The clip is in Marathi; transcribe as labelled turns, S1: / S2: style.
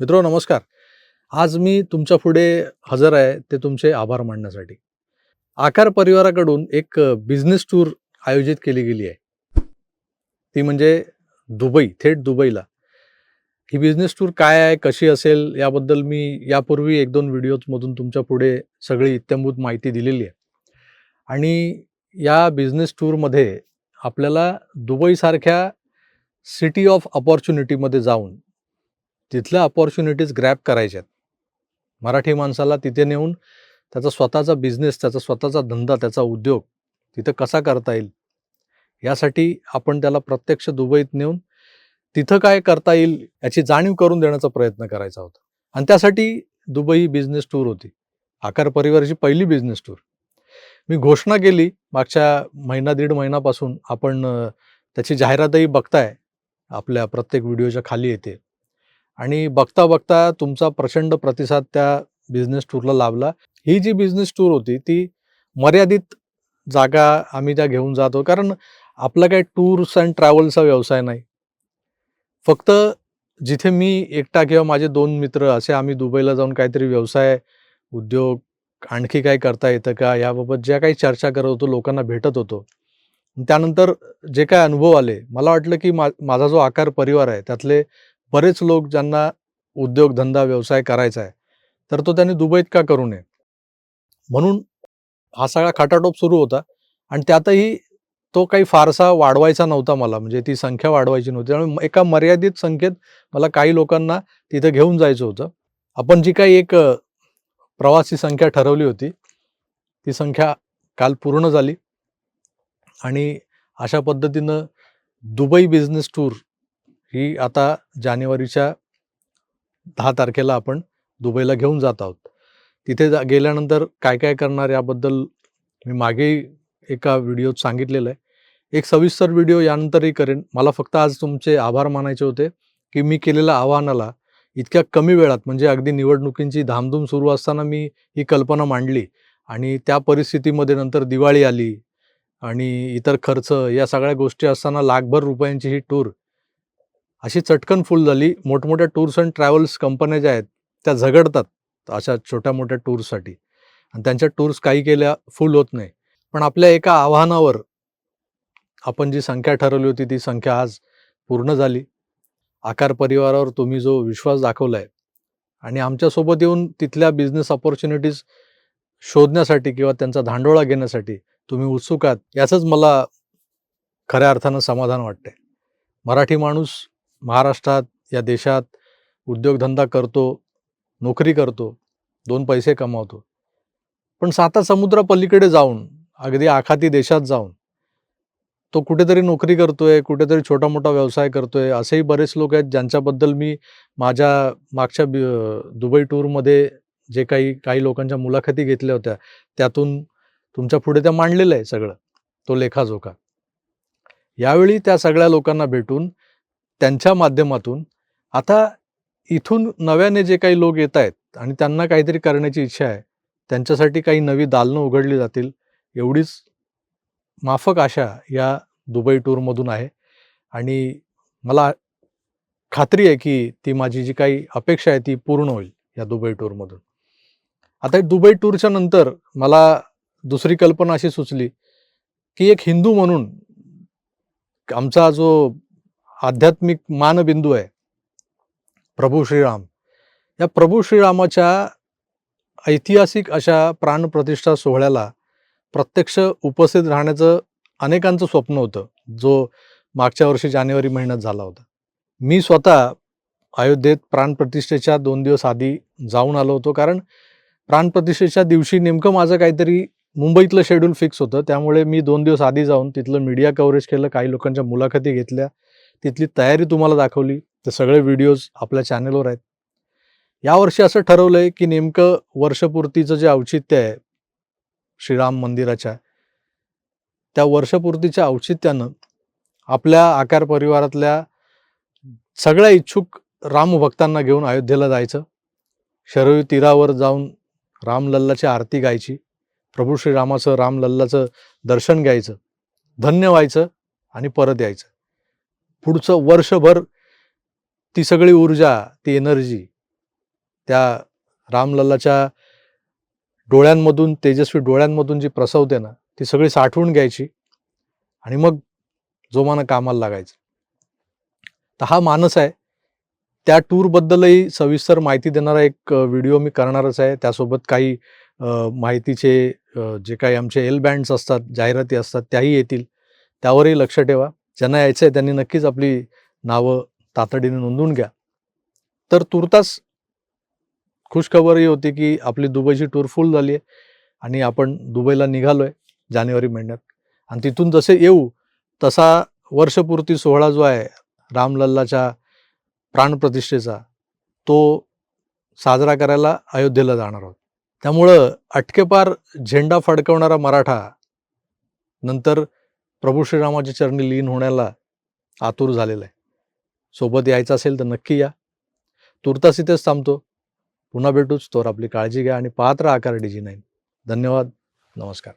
S1: मित्रो नमस्कार. आज मी तुमच्यापुढे हजर आहे ते तुमचे आभार मानण्यासाठी. आकार परिवाराकडून एक बिझनेस टूर आयोजित केली गेली आहे. ती म्हणजे दुबई थेट दुबईला. ही बिझनेस टूर काय आहे कशी असेल याबद्दल मी यापूर्वी एक दोन व्हिडिओजमधून तुमच्यापुढे सगळी इत्यंभूत माहिती दिलेली आहे. आणि या बिझनेस टूरमध्ये आपल्याला दुबईसारख्या सिटी ऑफ अपॉर्च्युनिटीमध्ये जाऊन तिथल्या अपॉर्च्युनिटीज ग्रॅप करायच्यात. मराठी माणसाला तिथे नेऊन त्याचा स्वतःचा बिझनेस त्याचा स्वतःचा धंदा त्याचा उद्योग तिथं कसा करता येईल? यासाठी आपण त्याला प्रत्यक्ष दुबईत नेऊन तिथं काय करता येईल याची जाणीव करून देण्याचा प्रयत्न करायचा होता. आणि त्यासाठी दुबई बिझनेस टूर होती. आकार परिवाराची पहिली बिझनेस टूर मी घोषणा केली मागच्या महिना दीड महिन्यापासून आपण त्याची जाहिरातही बघताय. आपल्या प्रत्येक व्हिडिओच्या खाली येते. आणि बघता बघता तुमचा प्रचंड प्रतिसाद त्या बिझनेस टूरला लाभला. ही जी बिझनेस टूर होती ती मर्यादित जागा आम्ही त्या घेऊन जातो कारण आपला काही टूर्स अँड ट्रॅव्हलचा व्यवसाय नाही. फक्त जिथे मी एकटा किंवा माझे दोन मित्र असे आम्ही दुबईला जाऊन काहीतरी व्यवसाय उद्योग आणखी काय करता येतं का? याबाबत ज्या काही चर्चा करत होतो लोकांना भेटत होतो. त्यानंतर जे काय अनुभव आले मला वाटलं की मा माझा जो आकार परिवार आहे त्यातले बरेच लोक ज्यांना उद्योगधंदा व्यवसाय करायचा आहे तर तो त्यांनी दुबईत का करू नये? म्हणून हा सगळा खटाटोप सुरू होता आणि त्यातही तो काही फारसा वाढवायचा नव्हता मला म्हणजे ती संख्या वाढवायची नव्हती. त्यामुळे एका मर्यादित संख्येत मला काही लोकांना तिथं घेऊन जायचं होतं. आपण जी काही एक प्रवासी संख्या ठरवली होती ती संख्या काल पूर्ण झाली आणि अशा पद्धतीनं दुबई बिझनेस टूर ही आता जानेवारीच्या दहा तारखेला आपण दुबईला घेऊन जात आहोत. तिथे जा गेल्यानंतर काय काय करणार याबद्दल मी मागेही एका व्हिडिओत सांगितलेलं आहे. एक सविस्तर व्हिडिओ यानंतरही करेन. मला फक्त आज तुमचे आभार मानायचे होते की मी केलेल्या आव्हानाला इतक्या कमी वेळात म्हणजे अगदी निवडणुकींची धामधूम सुरू असताना मी ही कल्पना मांडली आणि त्या परिस्थितीमध्ये नंतर दिवाळी आली आणि इतर खर्च या सगळ्या गोष्टी असताना लाखभर रुपयांची ही टूर अशी चटकन फुल झाली. मोठमोठ्या टूर्स अँड ट्रॅव्हल्स कंपन्या ज्या आहेत त्या झगडतात अशा छोट्या मोठ्या टूर्ससाठी. आणि त्यांच्या टूर्स काही केल्या फुल होत नाही. पण आपल्या एका आव्हानावर आपण जी संख्या ठरवली होती ती संख्या आज पूर्ण झाली. आकार परिवारावर तुम्ही जो विश्वास दाखवला आहे आणि आमच्यासोबत येऊन तिथल्या बिझनेस ऑपॉर्च्युनिटीज शोधण्यासाठी किंवा त्यांचा धांडोळा घेण्यासाठी तुम्ही उत्सुक आहात याचंच मला खऱ्या अर्थानं समाधान वाटतंय. मराठी माणूस महाराष्ट्रात या देशात उद्योगधंदा करतो नोकरी करतो दोन पैसे कमावतो. पण साता समुद्रापलीकडे जाऊन अगदी आखाती देशात जाऊन तो कुठेतरी नोकरी करतोय कुठेतरी छोटा मोठा व्यवसाय करतोय असेही बरेच लोक आहेत ज्यांच्याबद्दल मी माझ्या मागच्या दुबई टूरमध्ये जे काही काही लोकांच्या मुलाखती घेतल्या होत्या त्यातून तुमच्यापुढे त्या मांडलेलं आहे सगळं तो लेखाजोखा. यावेळी त्या सगळ्या लोकांना भेटून त्यांच्या माध्यमातून आता इथून नव्याने जे काही लोक येत आहेत आणि त्यांना काहीतरी करण्याची इच्छा आहे त्यांच्यासाठी काही नवी दालनं उघडली जातील एवढीच माफक आशा या दुबई टूरमधून आहे. आणि मला खात्री आहे की ती माझी जी काही अपेक्षा आहे ती पूर्ण होईल या दुबई टूरमधून आता दुबई टूरच्या नंतर मला दुसरी कल्पना अशी सुचली की एक हिंदू म्हणून आमचा जो आध्यात्मिक मानबिंदू आहे. प्रभू श्रीराम. या प्रभू श्रीरामाच्या ऐतिहासिक अशा प्राणप्रतिष्ठा सोहळ्याला प्रत्यक्ष उपस्थित राहण्याचं अनेकांचं स्वप्न होतं जो मागच्या वर्षी जानेवारी महिन्यात झाला होता. मी स्वतः अयोध्येत प्राणप्रतिष्ठेच्या दोन दिवस आधी जाऊन आलो होतो कारण प्राणप्रतिष्ठेच्या दिवशी नेमकं माझं काहीतरी मुंबईतलं शेड्यूल फिक्स होतं. त्यामुळे मी दोन दिवस आधी जाऊन तिथलं मीडिया कव्हरेज केलं काही लोकांच्या मुलाखती घेतल्या तिथली तयारी तुम्हाला दाखवली. ते सगळे व्हिडिओज आपल्या चॅनलवर आहेत. यावर्षी असं ठरवलं आहे की नेमकं वर्षपूर्तीचं जे औचित्य आहे श्रीराम मंदिराच्या त्या वर्षपूर्तीच्या औचित्यानं आपल्या आकार परिवारातल्या सगळ्या इच्छुक रामभक्तांना घेऊन अयोध्येला जायचं. शरयू तीरावर जाऊन रामलल्लाची आरती गायची. प्रभू श्रीरामाचं रामलल्लाचं दर्शन घ्यायचं. धन्य व्हायचं आणि परत यायचं. पुढचं वर्षभर ती सगळी ऊर्जा ती एनर्जी त्या रामलल्लाच्या डोळ्यांमधून तेजस्वी डोळ्यांमधून जी प्रसवते ना ती सगळी साठवून घ्यायची आणि मग जोमानं कामाला लागायचं. तर हा मानस आहे. त्या टूरबद्दलही सविस्तर माहिती देणारा एक व्हिडिओ मी करणारच आहे. त्यासोबत काही माहितीचे जे काही आमचे एल बँड्स असतात जाहिराती असतात त्याही येतील. त्यावरही लक्ष ठेवा. ज्यांना यायचं आहे त्यांनी नक्कीच आपली नावं तातडीने नोंदवून घ्या. तर तुर्तास खुशखबरही होती की आपली दुबईची टूर फुल झाली आहे आणि आपण दुबईला निघालो आहे जानेवारी महिन्यात. आणि तिथून जसे येऊ तसा वर्षपूर्ती सोहळा जो आहे रामलल्लाच्या प्राणप्रतिष्ठेचा तो साजरा करायला अयोध्येला जाणार आहोत. त्यामुळं अटकेपार झेंडा फडकवणारा मराठा नंतर प्रभू श्रीरामाच्या चरणी लीन होण्याला आतुर झालेला आहे. सोबत यायचं असेल तर नक्की या. तुर्तास इथेच थांबतो. पुन्हा भेटूच. तोर आपली काळजी घ्या आणि पात्र आकार डी जी नाईन धन्यवाद. नमस्कार.